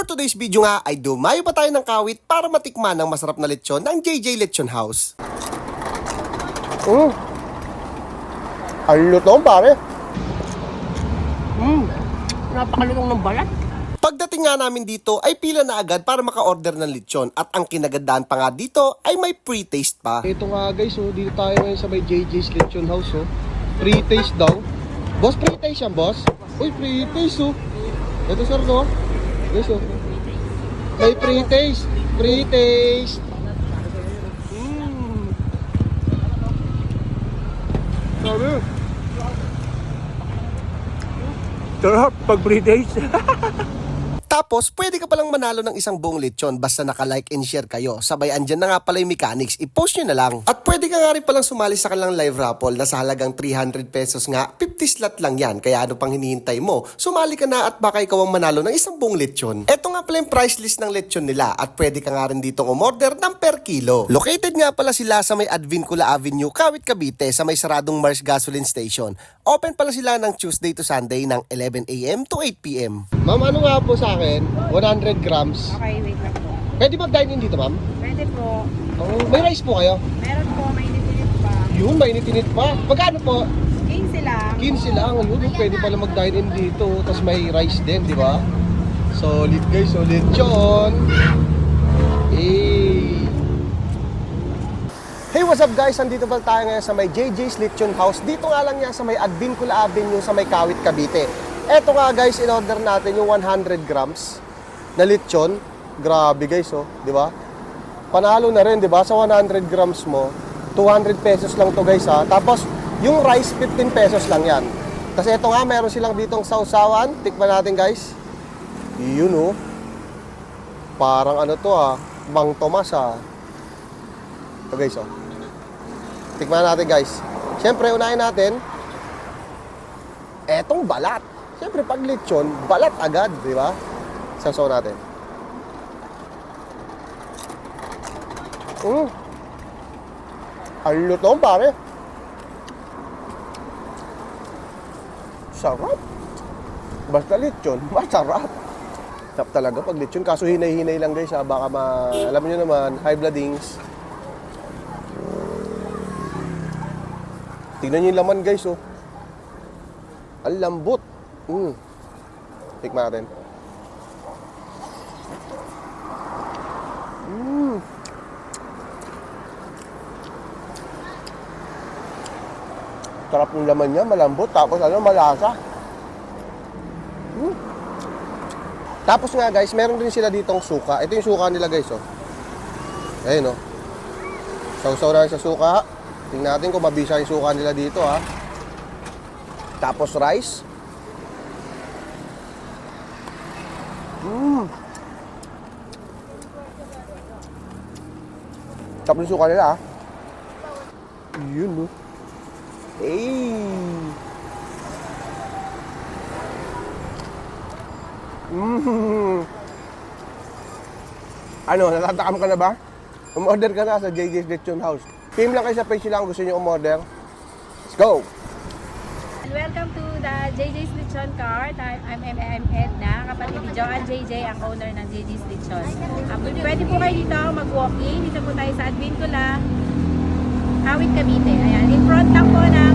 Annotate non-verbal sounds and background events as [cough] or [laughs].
For today's video nga ay dumayo pa tayo ng kawit para matikman ang masarap na lechon ng JJ Lechon House. Mm. Ang lutong pare. Hmm, napakalutong ng balat. Pagdating nga namin dito ay pila na agad para maka-order ng lechon at ang kinagandaan pa nga dito ay may pre-taste pa. Ito nga guys, oh, dito tayo ngayon sa may JJ's Lechon House, oh. Pre-taste daw. Boss, pre-taste yan, boss? Uy, pre-taste, oh. Ito, sir, no? Yes, oh. May pre-taste. Pre-taste. Mmm. Sabi. Sarap, pag 3 days. [laughs] Tapos, pwede ka palang manalo ng isang buong lechon basta naka-like and share kayo. Sabay andyan na nga pala yung mechanics, i-post nyo na lang. At pwede ka nga rin palang sumali sa kanilang live raffle na sa halagang 300 pesos nga, 50 slot lang yan. Kaya ano pang hinihintay mo? Sumali ka na at baka ikaw ang manalo ng isang buong lechon. Ito nga pala yung price list ng lechon nila at pwede ka nga rin dito umorder ng per kilo. Located nga pala sila sa may Advincula Avenue, Kawit, Cavite sa may saradong Mars Gasoline Station. Open pala sila ng Tuesday to Sunday ng 11 a.m. to 8 p.m. Ma'am, ano nga po sa akin? 100 grams. Okay, wait lang po. Pwede mag-dine in dito, ma'am? Pwede po. Oh, may rice po kayo? Meron po, may init pa. Yun, mainit-init pa. Magkano po? 15 lang. 15 lang. Yun, pwede pala mag-dine in dito. Tapos may rice din, di ba? Solid guys, solid yun. Eh. Hey, what's up guys? Andito pala tayo ngayon sa may JJ's Lechon House. Dito nga lang yan sa may Advincula Avenue sa may Kawit, Cavite. Eto nga guys, in-order natin yung 100 grams na lechon. Grabe guys, oh, di ba? Panalo na rin, di ba? Sa 100 grams mo, 200 pesos lang to guys ha. Tapos, yung rice, 15 pesos lang yan. Kasi ito nga, meron silang ditong sausawan. Tikman natin guys. Yun oh. Parang ano to ah, Bang Tomas ah. Ito guys, oh. Tikman natin guys. Siyempre, unahin natin. Etong balat. Siyempre, pag lechon, balat agad, di ba? Sasaw natin. Mm. Ang lutong, pare. Sarap. Basta lechon, [laughs] masarap. Sarap talaga pag lechon. Kaso hinay-hinay lang guys, ha? baka ma... Alam niyo naman, high bloodings. Tingnan niyo yung laman guys, oh. Ang lambot. Mm. Tikman natin. Mm. Sarap yung laman niya, malambot. Tapos ano, malasa. Mm. Tapos nga guys, meron din sila ditong suka. Ito yung suka nila guys, oh. Ayun, oh. Sausaw na sa suka. Tingnan natin kung mabisa yung suka nila dito ha. Tapos rice. Mmm. Tapos yung suka nila ha. Yun no. Hey. Mmm. Ano, natatakam ka na ba? Umorder ka na sa JJ's Lechon House. PM lang kayo sa page lang gusto niyo umorder. Let's go! Welcome to the JJ's Lechon Cart. I'm, I'm Edna, kapatid ni Joanne JJ, ang owner ng JJ's Lechon. Um, pwede po kayo dito mag-walk-in. Dito po tayo sa Advincula, Kawit, Cavite. Ayan, in front lang po ng